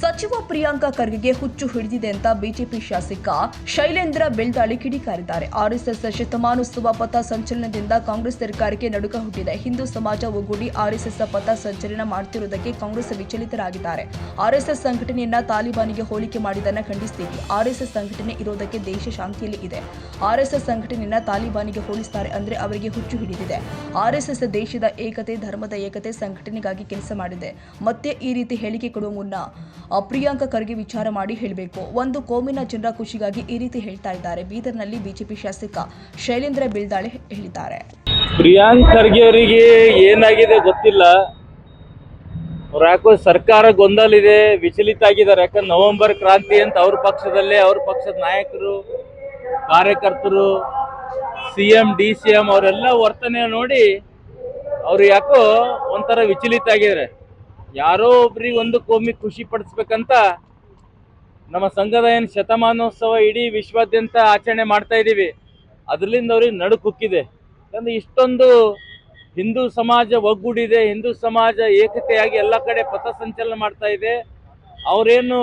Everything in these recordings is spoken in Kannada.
ಸಚಿವ ಪ್ರಿಯಾಂಕಾ ಖರ್ಗೆಗೆ ಹುಚ್ಚು ಹಿಡಿದಿದೆ ಅಂತ ಬಿಜೆಪಿ ಶಾಸಕ ಶೈಲೇಂದ್ರ ಬೆಳ್ದಾಳಿ ಕಿಡಿಕಾರಿದ್ದಾರೆ. ಆರ್ಎಸ್ಎಸ್ ಶತಮಾನೋತ್ಸವ ಪಥ ಸಂಚಲನದಿಂದ ಕಾಂಗ್ರೆಸ್ ಸರ್ಕಾರಕ್ಕೆ ನಡುಕ ಹುಟ್ಟಿದೆ. ಹಿಂದೂ ಸಮಾಜ ಒಗ್ಗೂಡಿ ಆರ್ಎಸ್ಎಸ್ ಪಥ ಸಂಚಲನ ಮಾಡುತ್ತಿರುವುದಕ್ಕೆ ಕಾಂಗ್ರೆಸ್ ವಿಚಲಿತರಾಗಿದ್ದಾರೆ. ಆರ್ಎಸ್ಎಸ್ ಸಂಘಟನೆಯನ್ನ ತಾಲಿಬಾನಿಗೆ ಹೋಲಿಕೆ ಮಾಡಿದ್ದನ್ನು ಖಂಡಿಸ್ತೀವಿ. ಆರ್ಎಸ್ಎಸ್ ಸಂಘಟನೆ ಇರೋದಕ್ಕೆ ದೇಶ ಶಾಂತಿಯಲ್ಲಿ ಇದೆ. ಆರ್ಎಸ್ಎಸ್ ಸಂಘಟನೆಯನ್ನ ತಾಲಿಬಾನಿಗೆ ಹೋಲಿಸ್ತಾರೆ ಅಂದ್ರೆ ಅವರಿಗೆ ಹುಚ್ಚು ಹಿಡಿದಿದೆ. ಆರ್ಎಸ್ಎಸ್ ದೇಶದ ಏಕತೆ, ಧರ್ಮದ ಏಕತೆ ಸಂಘಟನೆಗಾಗಿ ಕೆಲಸ ಮಾಡಿದೆ. ಮತ್ತೆ ಈ ರೀತಿ ಹೇಳಿಕೆ ಕೊಡುವ ಮುನ್ನ ಪ್ರಿಯಾಂಕ ಖರ್ಗೆ ವಿಚಾರ ಮಾಡಿ ಹೇಳಬೇಕು. ಒಂದು ಕೋಮಿನ ಜನರ ಖುಷಿಗಾಗಿ ಈ ರೀತಿ ಹೇಳ್ತಾ ಇದ್ದಾರೆ. ಬೀದರ್ನಲ್ಲಿ ಬಿಜೆಪಿ ಶಾಸಕ ಶೈಲೇಂದ್ರ ಬಿಲ್ದಾಳೆ ಹೇಳಿದ್ದಾರೆ. ಪ್ರಿಯಾಂಕ್ ಖರ್ಗೆ ಅವರಿಗೆ ಏನಾಗಿದೆ ಗೊತ್ತಿಲ್ಲ. ಅವ್ರು ಯಾಕೋ ಸರ್ಕಾರ ಗೊಂದಲ ಇದೆ ವಿಚಲಿತ ಆಗಿದ್ದಾರೆ. ಯಾಕಂದ್ರೆ ನವೆಂಬರ್ ಕ್ರಾಂತಿ ಅಂತ ಅವ್ರ ಪಕ್ಷದಲ್ಲೇ, ಅವ್ರ ಪಕ್ಷದ ನಾಯಕರು, ಕಾರ್ಯಕರ್ತರು C M D C M ಅವರೆಲ್ಲ ವರ್ತನೆ ನೋಡಿ ಅವ್ರು ಯಾಕೋ ಒಂಥರ ವಿಚಲಿತ ಆಗಿದ್ದಾರೆ. ಯಾರೋ ಒಬ್ರಿಗೆ ಒಂದು ಕೋಮಿ ಖುಷಿ ಪಡಿಸ್ಬೇಕಂತ ನಮ್ಮ ಸಂಘದ ಏನು ಶತಮಾನೋತ್ಸವ ಇಡೀ ವಿಶ್ವಾದ್ಯಂತ ಆಚರಣೆ ಮಾಡ್ತಾ ಇದ್ದೀವಿ. ಅದರಿಂದ ಅವ್ರಿಗೆ ನಡುಕುಕ್ಕಿದೆ. ಯಾಕಂದ್ರೆ ಇಷ್ಟೊಂದು ಹಿಂದೂ ಸಮಾಜ ಒಗ್ಗೂಡಿದೆ, ಹಿಂದೂ ಸಮಾಜ ಏಕತೆಯಾಗಿ ಎಲ್ಲ ಕಡೆ ಪಥಸಂಚಲನ ಮಾಡ್ತಾ ಇದೆ. ಅವರೇನು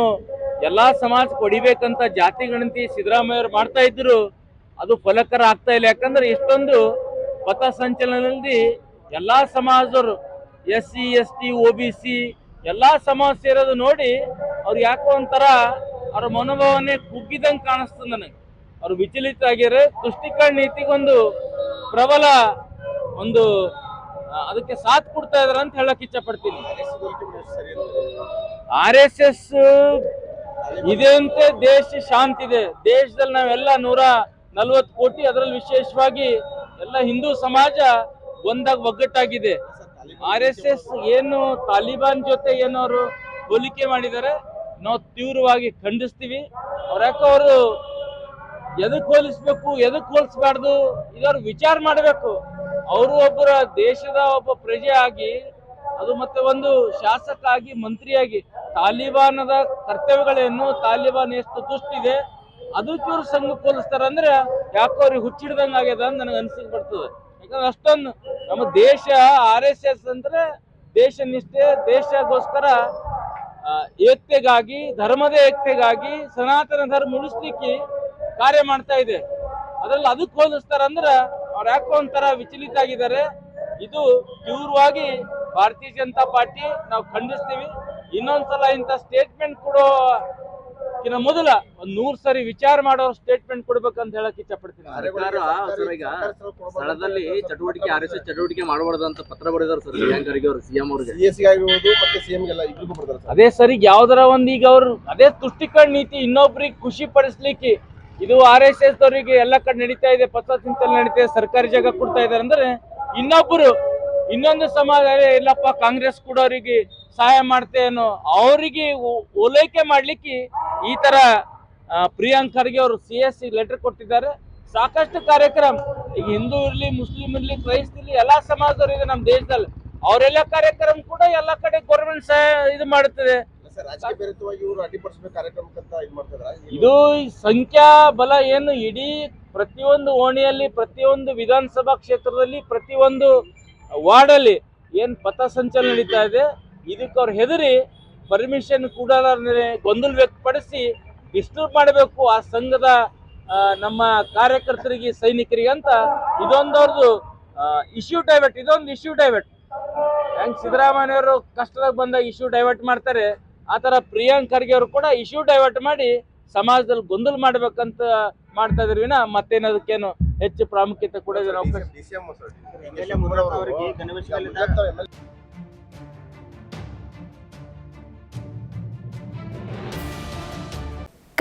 ಎಲ್ಲ ಸಮಾಜ ಕೊಡಿಬೇಕಂತ ಜಾತಿ ಗಣತಿ ಸಿದ್ದರಾಮಯ್ಯವ್ರು ಮಾಡ್ತಾ ಇದ್ರು, ಅದು ಫಲಕರ ಆಗ್ತಾ ಇಲ್ಲ. ಯಾಕಂದ್ರೆ ಇಷ್ಟೊಂದು ಪಥಸಂಚಲನದಲ್ಲಿ ಎಲ್ಲ ಸಮಾಜದವರು S C, S T O B, C ಎಲ್ಲಾ ಸಮಸ್ಯೆ ಇರೋದು ನೋಡಿ ಅವ್ರು ಯಾಕೋ ಒಂಥರ ಅವ್ರ ಮನೋಭಾವನೆ ಕುಗ್ಗಿದಂಗೆ ಕಾಣಿಸ್ತದೆ ನನಗೆ. ಅವ್ರು ವಿಚಲಿತ ಆಗ್ಯಾರ ತುಷ್ಟೀಕರಣ ನೀತಿಗೊಂದು ಪ್ರಬಲ ಒಂದು ಅದಕ್ಕೆ ಸಾಥ್ ಕೊಡ್ತಾ ಇದಾರೆ ಅಂತ ಹೇಳಕ್ ಇಚ್ಛಪಡ್ತೀನಿ. ಆರ್ ಎಸ್ ಎಸ್ ಇದೆ ಅಂತ ದೇಶ ಶಾಂತಿ ಇದೆ. ದೇಶದಲ್ಲಿ ನಾವೆಲ್ಲ ನೂರ ನಲ್ವತ್ತು ಕೋಟಿ, ಅದರಲ್ಲಿ ವಿಶೇಷವಾಗಿ ಎಲ್ಲ ಹಿಂದೂ ಸಮಾಜ ಒಂದಾಗ ಒಗ್ಗಟ್ಟಾಗಿದೆ. ಆರ್ ಎಸ್ ಎಸ್ ಏನು ತಾಲಿಬಾನ್ ಜೊತೆ ಏನು ಅವರು ಹೋಲಿಕೆ ಮಾಡಿದ್ದಾರೆ ನಾವು ತೀವ್ರವಾಗಿ ಖಂಡಿಸ್ತೀವಿ. ಅವ್ರ ಯಾಕೋ ಅವರು ಎದಕ್ ಹೋಲಿಸ್ಬೇಕು, ಎದಕ್ ಹೋಲಿಸ್ಬಾರ್ದು ಇದವ್ರು ವಿಚಾರ ಮಾಡಬೇಕು. ಅವರು ಒಬ್ಬರ ದೇಶದ ಒಬ್ಬ ಪ್ರಜೆ ಆಗಿ, ಅದು ಮತ್ತೆ ಒಂದು ಶಾಸಕ ಆಗಿ ಮಂತ್ರಿಯಾಗಿ ತಾಲಿಬಾನದ ಕರ್ತವ್ಯಗಳೇನು, ತಾಲಿಬಾನ್ ಎಷ್ಟು ದುಷ್ಟಿದೆ ಅದಕ್ಕೆ ಇವ್ರು ಸಂಘ ಹೋಲಿಸ್ತಾರ ಅಂದ್ರೆ ಯಾಕೋ ಅವ್ರಿಗೆ ಹುಚ್ಚಿಡ್ದಂಗೆ ಆಗ್ಯದ ಅಂತ ನನಗೆ ಅನ್ಸಿಕ್ ಬರ್ತದೆ. ಯಾಕಂದ್ರೆ ಅಷ್ಟೊಂದು ನಮ್ಮ ದೇಶ ಆರ್ ಎಸ್ ಎಸ್ ಅಂದ್ರೆ ದೇಶ ನಿಷ್ಠೆ ದೇಶಗೋಸ್ಕರ ಏಕ್ತೆಗಾಗಿ, ಧರ್ಮದ ಏಕತೆಗಾಗಿ, ಸನಾತನ ಧರ್ಮ ಉಳಿಸ್ಲಿಕ್ಕೆ ಕಾರ್ಯ ಮಾಡ್ತಾ ಇದೆ. ಅದ್ರಲ್ಲಿ ಅದಕ್ಕೆ ಹೋಲಿಸ್ತಾರಂದ್ರ ಅವ್ರ ಯಾಕೋ ಒಂಥರ ವಿಚಲಿತ ಆಗಿದ್ದಾರೆ. ಇದು ತೀವ್ರವಾಗಿ ಭಾರತೀಯ ಜನತಾ ಪಾರ್ಟಿ ನಾವು ಖಂಡಿಸ್ತೀವಿ. ಇನ್ನೊಂದ್ಸಲ ಇಂಥ ಸ್ಟೇಟ್ಮೆಂಟ್ ಕೊಡೋ ಕಿನ್ನ ಮೊದಲ ಒಂದ್ ನೂರ್ ಸರಿ ವಿಚಾರ ಮಾಡೋ ಸ್ಟೇಟ್ಮೆಂಟ್ ಕೊಡ್ಬೇಕಂತ ಹೇಳಕ್ ಇಚ್ಛಪಡ್ತೀನಿ. ಸರ್ಕಾರ ಸರ್ ಈಗ ಸ್ಥಳದಲ್ಲಿ ಚಟುವಟಿಕೆ ಆರ್ ಎಸ್ ಎಸ್ ಚಟುವಟಿಕೆ ಮಾಡಬಾರ್ದು ಅಂತ ಪತ್ರ ಬರೆದಾರ ಸರ್ ಪ್ರಿಯಾಂಕ್ ಖರ್ಗೆ ಅವರು ಸಿಎಂ ಅವ್ರಿಗೆ. ಮತ್ತೆ ಸಿಎಂ ಬರ್ತಾರೆ ಸರ್. ಅದೇ ಸರಿ ಯಾವ್ದಾರ ಒಂದ್ ಈಗ ಅವ್ರು ಅದೇ ತುಷ್ಟಿಕರಣ ನೀತಿ ಇನ್ನೊಬ್ರಿಗೆ ಖುಷಿ ಪಡಿಸ್ಲಿಕ್ಕೆ ಇದು ಆರ್ ಎಸ್ ಎಸ್ ಅವರಿಗೆ ಎಲ್ಲ ಕಡೆ ನಡೀತಾ ಇದೆ ಪಥಸಂಚಲನ ನಡೀತಾ ಇದೆ ಸರ್ಕಾರಿ ಜಾಗ ಕೊಡ್ತಾ ಇದಾರೆ ಅಂದ್ರೆ ಇನ್ನೊಬ್ರು ಇನ್ನೊಂದು ಸಮಾಜ "ಏ, ಇಲ್ಲಪ್ಪ ಕಾಂಗ್ರೆಸ್ ಕೂಡ ಅವರಿಗೆ ಸಹಾಯ ಮಾಡ್ತೇನೋ ಅವರಿಗೆ ಓಲೈಕೆ ಮಾಡ್ಲಿಕ್ಕೆ ಈ ತರ ಪ್ರಿಯಾಂಕರಿಗೆ ಪ್ರಿಯಾಂಕ್ ಖರ್ಗೆ ಅವರು ಸಿ ಎಸ್ ಸಿ ಲೆಟರ್ ಕೊಟ್ಟಿದ್ದಾರೆ. ಸಾಕಷ್ಟು ಕಾರ್ಯಕ್ರಮ. ಈಗ ಹಿಂದೂ ಇರ್ಲಿ ಮುಸ್ಲಿಂ ಇರ್ಲಿ ಕ್ರೈಸ್ತ ಇರ್ಲಿ ಎಲ್ಲಾ ಸಮಾಜದವರು ಇದೆ ನಮ್ಮ ದೇಶದಲ್ಲಿ. ಅವರೆಲ್ಲ ಕಾರ್ಯಕ್ರಮ ಕೂಡ ಎಲ್ಲ ಕಡೆ ಗೌರ್ಮೆಂಟ್ ಇದು ಮಾಡುತ್ತದೆ. ಇದು ಸಂಖ್ಯಾ ಬಲ ಏನು ಇಡೀ ಪ್ರತಿಯೊಂದು ಓಣಿಯಲ್ಲಿ ಪ್ರತಿಯೊಂದು ವಿಧಾನಸಭಾ ಕ್ಷೇತ್ರದಲ್ಲಿ ಪ್ರತಿಯೊಂದು ವಾರ್ಡಲ್ಲಿ ಏನ್ ಪಥಸಂಚಲನ ನಡೀತಾ ಇದೆ ಇದಕ್ಕೆ ಅವ್ರು ಹೆದರಿ ಪರ್ಮಿಷನ್ ಕೂಡ ಗೊಂದಲ ವ್ಯಕ್ತಪಡಿಸಿ ಡಿಸ್ಟರ್ಬ್ ಮಾಡಬೇಕು ಆ ಸಂಘದ ಆ, ನಮ್ಮ ಕಾರ್ಯಕರ್ತರಿಗೆ ಸೈನಿಕರಿಗೆ ಅಂತ ಇದೊಂದವ್ರದ್ದು ಇಶ್ಯೂ ಡೈವರ್ಟ್ ಇದೊಂದು ಇಶ್ಯೂ ಡೈವರ್ಟ್ ಹೆಂಗ್ ಸಿದ್ದರಾಮಯ್ಯವರು ಕಷ್ಟದಾಗ ಬಂದಾಗ ಇಶ್ಯೂ ಡೈವರ್ಟ್ ಮಾಡ್ತಾರೆ ಆ ತರ ಪ್ರಿಯಾಂಕ್ ಖರ್ಗೆ ಅವರು ಕೂಡ ಇಶ್ಯೂ ಡೈವರ್ಟ್ ಮಾಡಿ ಸಮಾಜದಲ್ಲಿ ಗೊಂದಲ ಮಾಡ್ಬೇಕಂತ ಮಾಡ್ತಾ ಇದ್ರಿ ವಿನ ಮತ್ತೇನದಕ್ಕೇನು ಹೆಚ್ಚು ಪ್ರಾಮುಖ್ಯತೆ ಕೊಡೋದಿಲ್ಲ